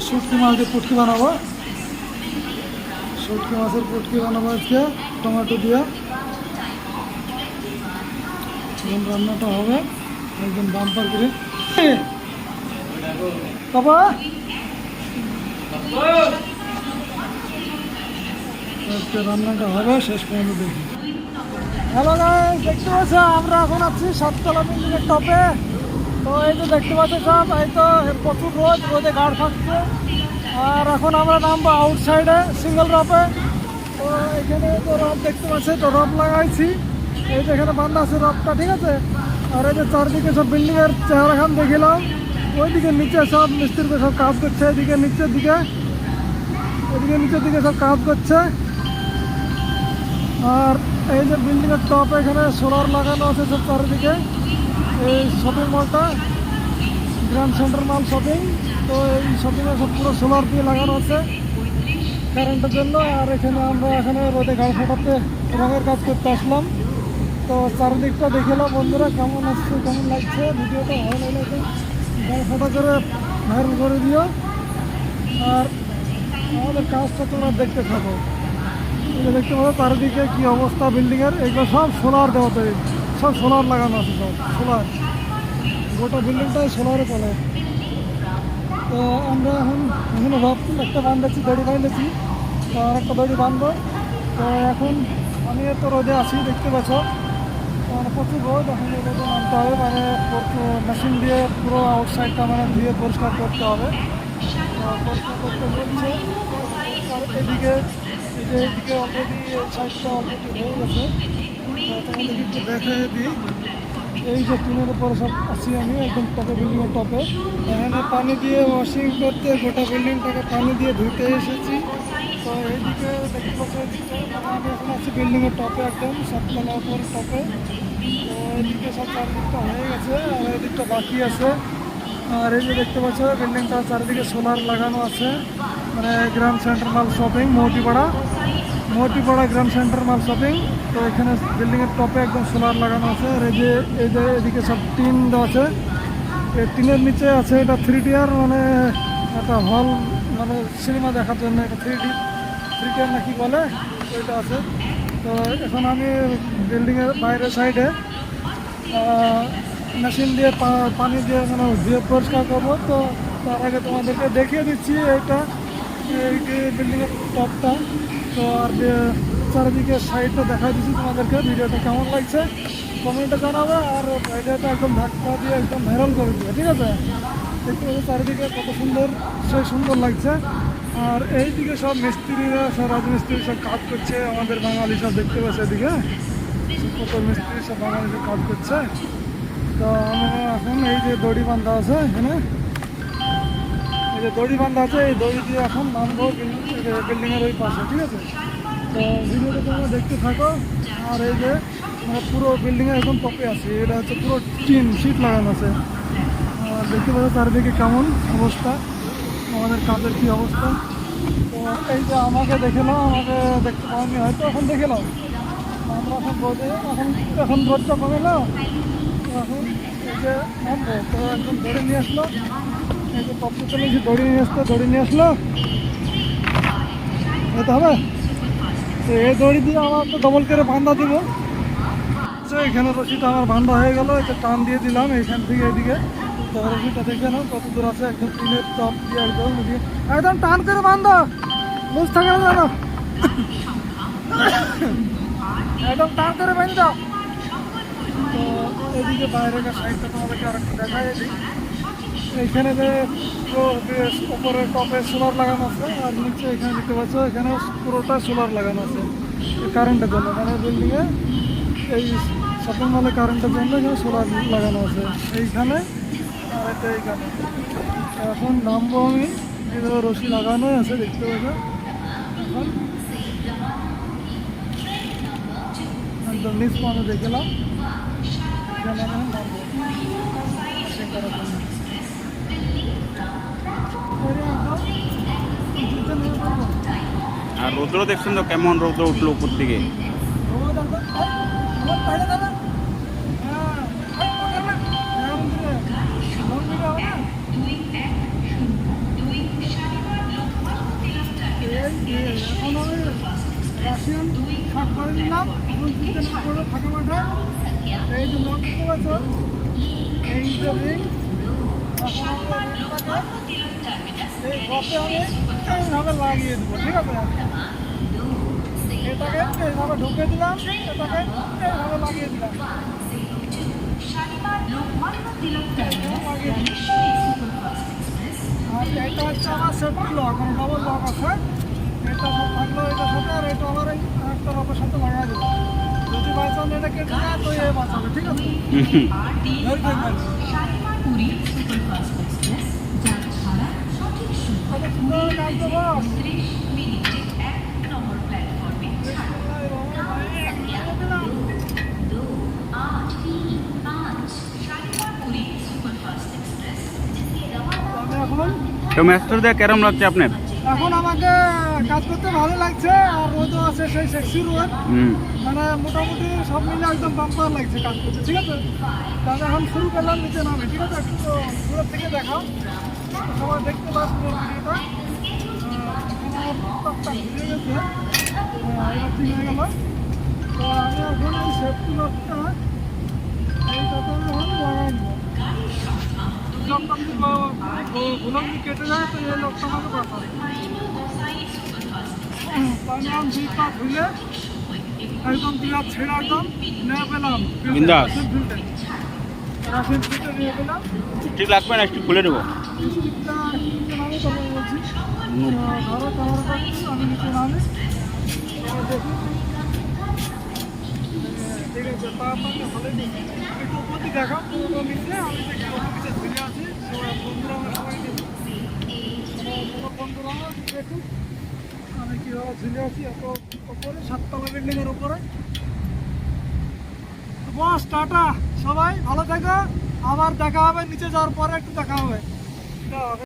শুটকি মাছ দিয়ে পুটকি বানাবো। শুটকি মাছের পুটকি বানাবো আজকে, টমেটো দিয়ে। রান্নাটা হবে একদম বাম্পার করে। রান্নাটা হবে, শেষ পর্যন্ত দেখি। হ্যালো দেখতে পাচ্ছ আমরা এখন আছি সাততলা বিল্ডিংয়ের টপে এই যে দেখতে পাচ্ছ সব, এই তো প্রচুর রোদ, রোদে গাড় থাকছে আর এখন আমরা নামবো আউটসাইডে সিঙ্গেল রপে তো এখানে তো রপ দেখতে পাচ্ছি, তো রপ লাগাইছি। এই যে এখানে বান্ধা আছে রপটা ঠিক আছে? আর এই যে চারদিকে সব বিল্ডিংয়ের চেহারাখান দেখিলাম। ওইদিকে নিচে সব মিস্ত্রিতে সব কাজ করছে, এদিকে নিচের দিকে। এদিকে নিচের দিকে সব কাজ করছে। আর এই যে বিল্ডিংয়ের টপ এখানে সোলার লাগানো আছে সব চারিদিকে। এই শপিং মলটা গ্র্যান্ড সেন্টার মাল শপিং তো এই শপিংয়ে সব পুরো সোলার দিয়ে লাগানো আছে কারেন্টের জন্য। আর এখানে আমরা এখানে রোদে গাড়ি ফাটাতে রঙের কাজ করতে আসলাম। তো চারিদিকটা দেখিলাম বন্ধুরা, কেমন আসছে, কেমন লাগছে? ভিডিওটা ভালো লাগলে গাড়ি ফাটা করে ভাইরাল করে দিও। আর আমাদের কাজটা তোমরা দেখতে থাকো। দেখতে পাবো চারিদিকে কি অবস্থা বিল্ডিংয়ের এগুলো সব সোলার দেওয়া তৈরি। সব সোলার লাগানো আছে সব, সোলার। গোটা বিল্ডিংটাই সোলারে চলে। তো আমরা এখন এখানে রব একটা বাঁধেছি দড়ি বাঁধেছি তো আর একটা দড়ি বাঁধবো। তো এখন আমি তো রোদে আছি, দেখতে পাচ্ছ। মানে প্রচুর রোদ, এখন রোদে নামতে হবে মানে মেশিন দিয়ে পুরো আউটসাইডটা মানে ধুয়ে পরিষ্কার করতে হবে। পরিষ্কার করতে বলছে এদিকে হয়ে এই যে টিনের উপরে সব আছি আমি একদম টপে বিল্ডিংয়ের টপে এখানে পানি দিয়ে ওয়াশিং করতে গোটা বিল্ডিংটাকে পানি দিয়ে ধুতে এসেছি তো এইদিকে দেখতে পাচ্ছি মানে আছি বিল্ডিংয়ের টপে একদম সাততলা উপরে টপে তো এদিকে সব চারদিকটা হয়ে গেছে আর এদিকটা বাকি আছে আর এই যে দেখতে পাচ্ছ বিল্ডিংটা চারিদিকে সোলার লাগানো আছে মানে গ্রাম center mall shopping Moutipara Moutipara গ্রাম সেন্টার মাল শপিং। তো এখানে বিল্ডিংয়ের টপে একদম সোলার লাগানো আছে। আর এই যে এই যে এদিকে সব টিন দেওয়া আছে। এই টিনের নিচে আছে এটা থ্রি টিয়ার মানে একটা হল মানে সিনেমা দেখার জন্য এটা থ্রি ডি থ্রি টিয়ার না কি বলে? ওইটা আছে। তো এখন আমি বিল্ডিংয়ের বাইরের সাইডে মেশিন দিয়ে পানি দিয়ে মানে ধুয়ে পরিষ্কার করব। তো তার আগে তোমাদেরকে দেখিয়ে দিচ্ছি এইটা। বিল্ডিংয়ের টপটা। তো আর চারিদিকে সাইডটা দেখা দিচ্ছি তোমাদেরকে, ভিডিওটা কেমন লাগছে কমেন্টে জানাবে আর ভিডিওটা একদম ধাক্কা দিয়ে একদম ভাইরাল করে দিবে, ঠিক আছে? দেখতে পাচ্ছি চারিদিকে কত সুন্দর সেই সুন্দর লাগছে। আর এইদিকে সব মিস্ত্রিরা, সব রাজমিস্ত্রি সব কাজ করছে, আমাদের বাঙালি সব দেখতে পাচ্ছে এদিকে। কত মিস্ত্রি সব বাঙালি সব কাজ করছে। তো আমরা এখন এই যে দড়ি বান্ধা আছে এখানে যে দড়ি বান্ধা আছে, এই দড়ি দিয়ে এখন নামবো বিল্ডিংয়ের ওই পাশে, ঠিক আছে? তো ভিডিওটা তোমরা দেখতে থাকো। আর এই যে পুরো বিল্ডিংয়ের একদম টপে আছে। এটা হচ্ছে পুরো টিন শীট লাগানো আছে। আর দেখতে পাচ্ছ চারিদিকে কেমন অবস্থা, আমাদের কাজের কী অবস্থা। তো এই যে আমাকে দেখে নাও, আমাকে দেখতে পাওনি, হয়তো এখন দেখে নাও। আমরা এখন রোদে এখন এখন রোদটা কমে নাও? এখন এই যে নামবো। তো একদম দড়ি নিয়ে আসলো। যে টপে দড়ি নিয়ে আসতো দড়ি নিয়ে আসলো যেতে হবে? তো এই দড়ি দিয়ে আমার তো ডবল করে বান্ধা দিব। তো এখানে রশিটা আমার বান্ধা হয়ে গেল এটা টান দিয়ে দিলাম নাও, কত দূর আছে, একদম টিনের টপ দিয়ে একদম টান করে বান্ধা লুজ থাকে না একদম টান করে দাও তো এদিকে বাইরের সাইডটা তোমাদেরকে আর একটু দিই। এইখানে যে উপরে টপে সোলার লাগানো আছে, আর নিচে এখানে দেখতে পাচ্ছ এখানে পুরোটা সোলার লাগানো আছে কারেন্টের জন্য। মানে বিল্ডিংয়ে এই শপিং মলে কারেন্টের জন্য এখানে সোলার লাগানো আছে। এইখানে আর এটা এইখানে। এখন নামবো আমি রশি লাগানোই আছে, দেখতে পাচ্ছ? এখন একদম নিচ পানে দেখলাম। এখানে নামবো। আর রৌদ্র দেখছেন তো? কেমন রৌদ্র উঠল উপর মাঠে এই যে লক দেখতে পাচ্ছ এই যে রিং এখন আমরা রিংটাকে এই গপে আমি এইভাবে লাগিয়ে দেবো ঠিক আছে এটাকে এইভাবে ঢুকে দিলাম এটাকে এইভাবে লাগিয়ে দিলাম আর এটা হচ্ছে আমার সেফটি লক মানে ডবল লক আছে এটা থাকল এটা সাথে আর এটা আবার এই একটা লকের সাথে লাগাই দেবো যদি বাই চান্স এটা কেটে যায় তো এ বাঁচাবে ঠিক আছে হুম। ধরে থাকবেন পুরী সুপারফাস্ট এক্সপ্রেস যা ছাড়া সঠিক সময় কত সুন্দর কাজ দেবো ত্রিশ মিনিটে এক তো মেস্টর দা কেরম লাগছে আপনার? এখন আমাকে কাজ করতে ভালো লাগছে আর রোদও আছে সেই সেক্সি শুরু হুম। মানে মোটামুটি সব মিলে একদম বাম্পার লাগছে কাজ করতে, ঠিক আছে? তাহলে এখন শুরু করলাম, নিচে নামে, ঠিক আছে? একটু দূরের থেকে দেখাও। সবাই দেখতে পাচ্ছ ভিডিওটা। গেছে হয়ে আমি কেটে যায়, তো এই লকটা আমাকে বাঁচাবে তাহলে আমি দুই পা ধুলে একদম দুই হাত ছেড়ে একদম নিয়ে পেলাম। বিন্দাস। ঠিক লাগবে না একটু খুলে দেখি ঠিক আছে তা আপনাকে ভালো একটু উপর দিকে দেখাও পুরো নিচে আমি দেখি নিচে ঝুলে আছি বন্ধুরা আমার সবাই বন্ধুরা আমার দেখুন। আমি আছি? এত বস, টাটা। সবাই ভালো থাকো। আবার দেখা হবে, নিচে যাওয়ার পরে একটু দেখা হবে।